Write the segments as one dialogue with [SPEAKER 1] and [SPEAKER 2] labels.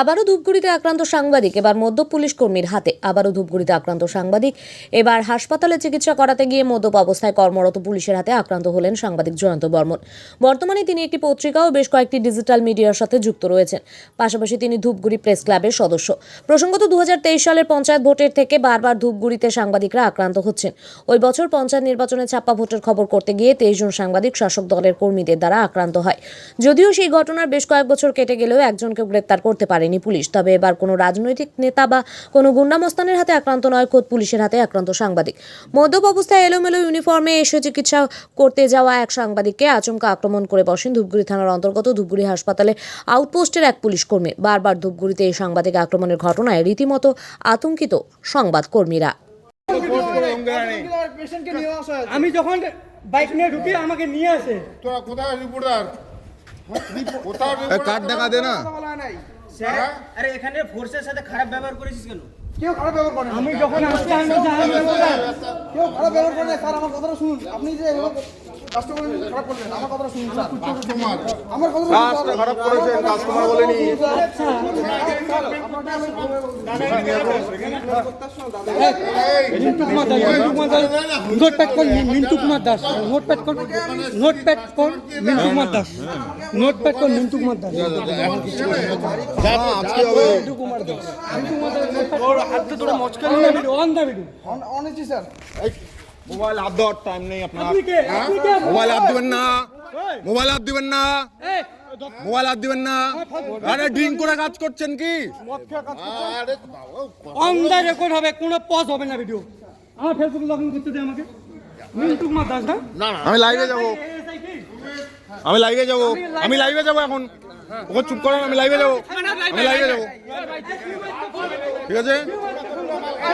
[SPEAKER 1] আবারও ধূপগুড়িতে আক্রান্ত সাংবাদিক, এবার মধ্য পুলিশ কর্মীর হাতে। আবারও ধূপগুড়িতে আক্রান্ত সাংবাদিক। এবার হাসপাতালে চিকিৎসা করাতে গিয়ে মদ্যপ অবস্থায় কর্মরত পুলিশের হাতে আক্রান্ত হলেন সাংবাদিক জয়ন্ত বর্মন। বর্তমানে তিনি একটি পত্রিকা ও বেশ কয়েকটি ডিজিটাল মিডিয়ার সাথে যুক্ত রয়েছেন। পাশাপাশি তিনি ধূপগুড়ি প্রেস ক্লাবের সদস্য। প্রসঙ্গত দু হাজার তেইশ সালের পঞ্চায়েত ভোটের থেকে বারবার ধূপগুড়িতে সাংবাদিকরা আক্রান্ত হচ্ছেন। ওই বছর পঞ্চায়েত নির্বাচনে ছাপ্পা ভোটের খবর করতে গিয়ে তেইশ জন সাংবাদিক শাসক দলের কর্মীদের দ্বারা আক্রান্ত হয়। যদিও সেই ঘটনার বেশ কয়েক বছর কেটে গেলেও একজনকে গ্রেপ্তার করতে পারেনি পুলিশ। তবে এবার কোনো রাজনৈতিক নেতা বা কোনো গুন্ডামস্তানের হাতে আক্রান্ত নয় খোদ পুলিশের হাতে আক্রান্ত সাংবাদিক। মদ্যপ অবস্থায় এলোমেলো ইউনিফর্মে এসে চিকিৎসা করতে যাওয়া এক সাংবাদিককে আচমকা আক্রমণ করে বসেন ধূপগুড়ি থানার অন্তর্গত ধূপগুড়ি হাসপাতালে আউটপোস্টের এক পুলিশ কর্মী। বারবার ধূপগুড়িতে এই সাংবাদিক আক্রমণের ঘটনায় রীতিমতো আতঙ্কিত সংবাদকর্মীরা।
[SPEAKER 2] আমি যখন বাইক নিয়ে ঢুকি আমাকে নিয়ে আসে।
[SPEAKER 3] তোরা কোথায় রিপোর্টার
[SPEAKER 4] কার্ড দেখা দে না?
[SPEAKER 3] হ্যাঁ?
[SPEAKER 5] আরে এখানে ফোর্সের সাথে খারাপ ব্যবহার করেছিস কেন
[SPEAKER 2] কেউ খারাপ ব্যবহার করে আমি যখন আসছি আমি। কেউ খারাপ ব্যবহার করে না, স্যার আমার কথাটা শুনুন আপনি যে কাস্টমার খারাপ করলেন আমার কথাটা শুনুন স্যার
[SPEAKER 3] কাস্টমার
[SPEAKER 2] আমার কথাটা
[SPEAKER 4] কাজটা খারাপ করেছেন কাস্টমার বলেনি
[SPEAKER 2] মিন্টু কুমার দাস নোটপ্যাড কর মিন্টু কুমার দাস নোটপ্যাড কর নোটপ্যাড কর মিন্টু কুমার দাস নোটপ্যাড কর Mintu Kumar Das Mintu Kumar Das Mintu Kumar on the video on sir
[SPEAKER 4] mobile হাত দেওয়ার টাইম নেই আপনার। মোবাইল হাত দিবেন না। মোবাইল হাত দিবেন না। মোবাইল হাত দিবেন না। আরে ড্রিঙ্ক করে কাজ করছেন কি?
[SPEAKER 3] আরে
[SPEAKER 2] অন রেকর্ড হবে কোনো পজ হবে না ভিডিও আমার ফেসবুক লগ ইন করতে দে আমাকে। মিন্টু কুমার দাস না
[SPEAKER 4] আমি লাইভে যাব। আমি লাইভে যাব। আমি লাইভে যাব এখন। ওকে চুপ করেন আমি লাইভে যাব। আমি লাইভে যাব। ঠিক আছে?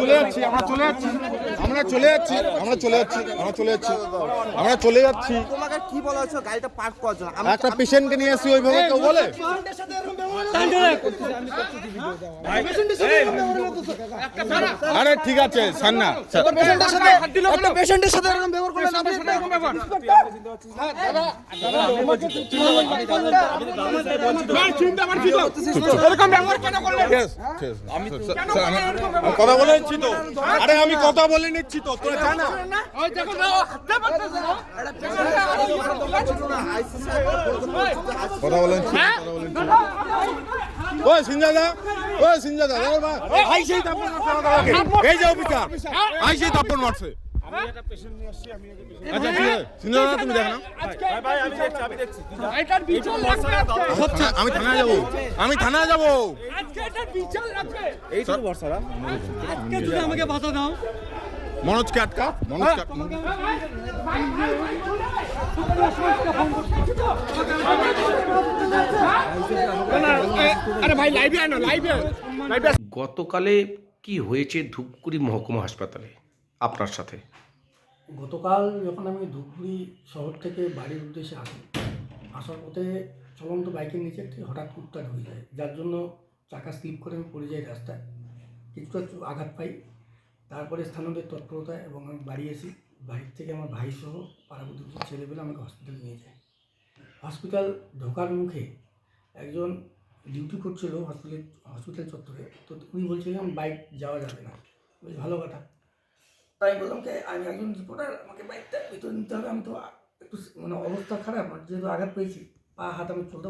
[SPEAKER 4] চলে যাচ্ছি, আমরা চলে যাচ্ছি। আমরা চলে যাচ্ছি, আমরা চলে যাচ্ছি, আমরা চলে যাচ্ছি। আমরা চলে যাচ্ছি।
[SPEAKER 6] কি বলা হচ্ছে গাড়িটা পার্ক করার জন্য আমি
[SPEAKER 4] একটা পেশেন্টকে নিয়ে আসি ওইভাবে কেউ বলে আরে ঠিক আছে সান্না
[SPEAKER 6] একটা পেশেন্টের সাথে এরকম ব্যবহার করলে না পেশেন্ট এরকম ব্যবহার
[SPEAKER 4] আমি কথা বলে নিচ্ছি তো আরে আমি কথা বলে নিচ্ছি তো তোরা জানা কথা বলেন ওই সিনজাদা ওই সিনজাদা আই সেই তাপন মারছে এই যে অফিসার আই সেই তাপন মারছে আচ্ছা, আচ্ছা, আমি থানায় যাব। আমি থানায় যাব।
[SPEAKER 2] এই আমাকে বাধা দাও।
[SPEAKER 4] মনোজকে আটকা মনোজকে
[SPEAKER 7] গতকালে কি হয়েছে ধূপগুড়ি মহকুমা হাসপাতালে আপনার সাথে?
[SPEAKER 8] গতকাল যখন আমি ধূপগুড়ি শহর থেকে বাড়ির উদ্দেশ্যে আসি আসার পথে চলন্ত বাইকের নিচে একটি হঠাৎ কুত্তা ঢুকে যায় যার জন্য চাকা স্লিপ করে আমি পড়ে যাই রাস্তায়। কিছুটা আঘাত পাই। তারপরে স্থানীয়দের তৎপরতা এবং আমি বাড়ি এসি বাড়ির থেকে আমার ভাই সহ পাড়া ছেলেবেলে আমাকে হসপিটালে নিয়ে যায়। হসপিটাল ঢোকার মুখে একজন ডিউটি করছিল হসপিটাল হসপিটাল চত্বরে। তো উনি বলছিলেন বাইক যাওয়া যাবে না। বেশ ভালো কথা। তাই বললাম যে আমি একজন রিপোর্টার আমাকে বাইকটা ভিতরে নিতে হবে। আমি তো একটু মানে অবস্থা খারাপ। যেহেতু আঘাত পেয়েছি, পা, হাত আমি চলতে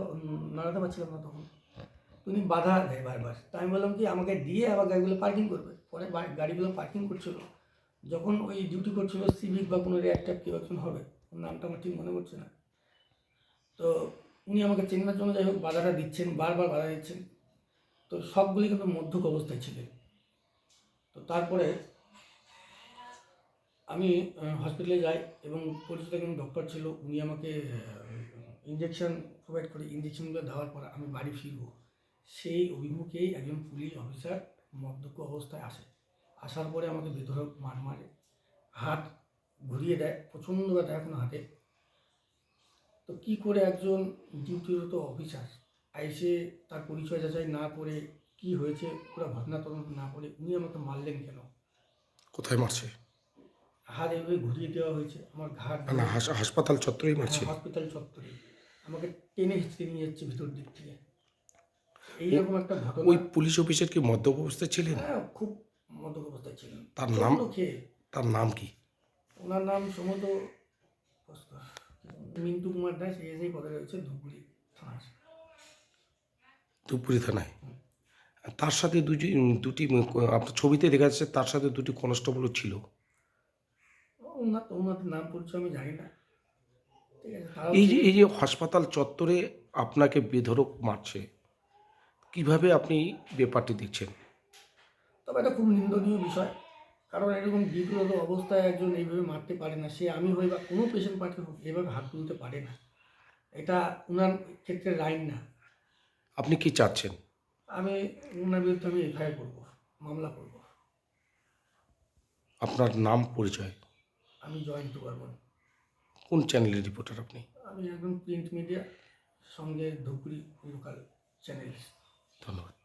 [SPEAKER 8] নাড়াতে পারছিলাম না তখন। উনি বাধা দেয় বারবার। তাই আমি বললাম কি, আমাকে দিয়ে আবার গাড়িগুলো পার্কিং করবে? পরে গাড়িগুলো পার্কিং করছিল, যখন ওই ডিউটি করছিল সিভিক বা কোনো রিয়াক্টার কেউ একজন হবে নামটা আমার ঠিক মনে পড়ছে না। তো উনি আমাকে চেনার জন্য যাই হোক বাধাটা দিচ্ছেন, বারবার বাধা দিচ্ছেন। তো সবগুলি কিন্তু মধ্যক অবস্থায় ছিলেন তো তারপরে আমি হসপিটালে যাই এবং পরিচিত একজন ডক্টর ছিল, উনি আমাকে ইঞ্জেকশন প্রোভাইড করে ইঞ্জেকশনগুলো দেওয়ার পর আমি বাড়ি ফিরবো। সেই অভিমুখেই একজন পুলিশ অফিসার মদ্যপ অবস্থায় আসে। আসার পরে আমাকে বেধরক মার মারে হাত ঘুরিয়ে দেয় প্রচণ্ড ব্যথা এখন হাতে তো কি করে একজন ডিউটিরত অফিসার আইসে তার পরিচয় যাচাই না করে কি হয়েছে পুরো ঘটনা তদন্ত না করে উনি আমাকে মারলেন কেন?
[SPEAKER 7] কোথায় মারছে?
[SPEAKER 8] হাত এভাবে ঘুরিয়ে দেওয়া হয়েছে আমার ঘাট
[SPEAKER 7] না, হাসপাতাল চত্বরেই মারছে।
[SPEAKER 8] হসপিটাল চত্বরে। আমাকে টেনে হিচড়ে নিয়ে যাচ্ছে ভিতর দিক থেকে। এইরকম একটা ঘটনা
[SPEAKER 7] ওই পুলিশ অফিসার কি মদ্যপ অবস্থায় ছিলেন?
[SPEAKER 8] হ্যাঁ, খুব মদ্যপ অবস্থায় ছিলেন।
[SPEAKER 7] তার নাম? তার নাম কি?
[SPEAKER 8] ওনার নাম সম্ভবত মিন্টু কুমার দাস এসেই পদে রয়েছে ধুপগুড়ি থানা
[SPEAKER 7] ধূপগুড়ি থানায়? তার সাথে দুটি দুটি আপনার ছবিতে দেখা যাচ্ছে তার সাথে দুটি কনস্টেবলও ছিল।
[SPEAKER 8] ওনার ওনাদের নাম পরিচয় আমি জানি না। ঠিক আছে
[SPEAKER 7] এই যে এই যে হাসপাতাল চত্বরে আপনাকে বেধরক মারছে কীভাবে আপনি ব্যাপারটি দেখছেন?
[SPEAKER 8] তবে এটা খুব নিন্দনীয় বিষয়। কারণ এরকম বিব্রত অবস্থায় একজন এইভাবে মারতে পারে না। সে আমি হই বা কোনো পেশেন্ট পার্টি হোক এভাবে হাত তুলতে পারে না। এটা ওনার ক্ষেত্রে রাইন না।
[SPEAKER 7] আপনি কি চাচ্ছেন?
[SPEAKER 8] আমি ওনার বিরুদ্ধে আমি এফআইআর করব মামলা করব।
[SPEAKER 7] আপনার নাম পরিচয়?
[SPEAKER 8] আমি জয়েন্ট পারব
[SPEAKER 7] কোন চ্যানেলের রিপোর্টার আপনি?
[SPEAKER 8] আমি একজন প্রিন্ট মিডিয়া সঙ্গে ধুপগুড়ি লোকাল চ্যানেল
[SPEAKER 7] ধন্যবাদ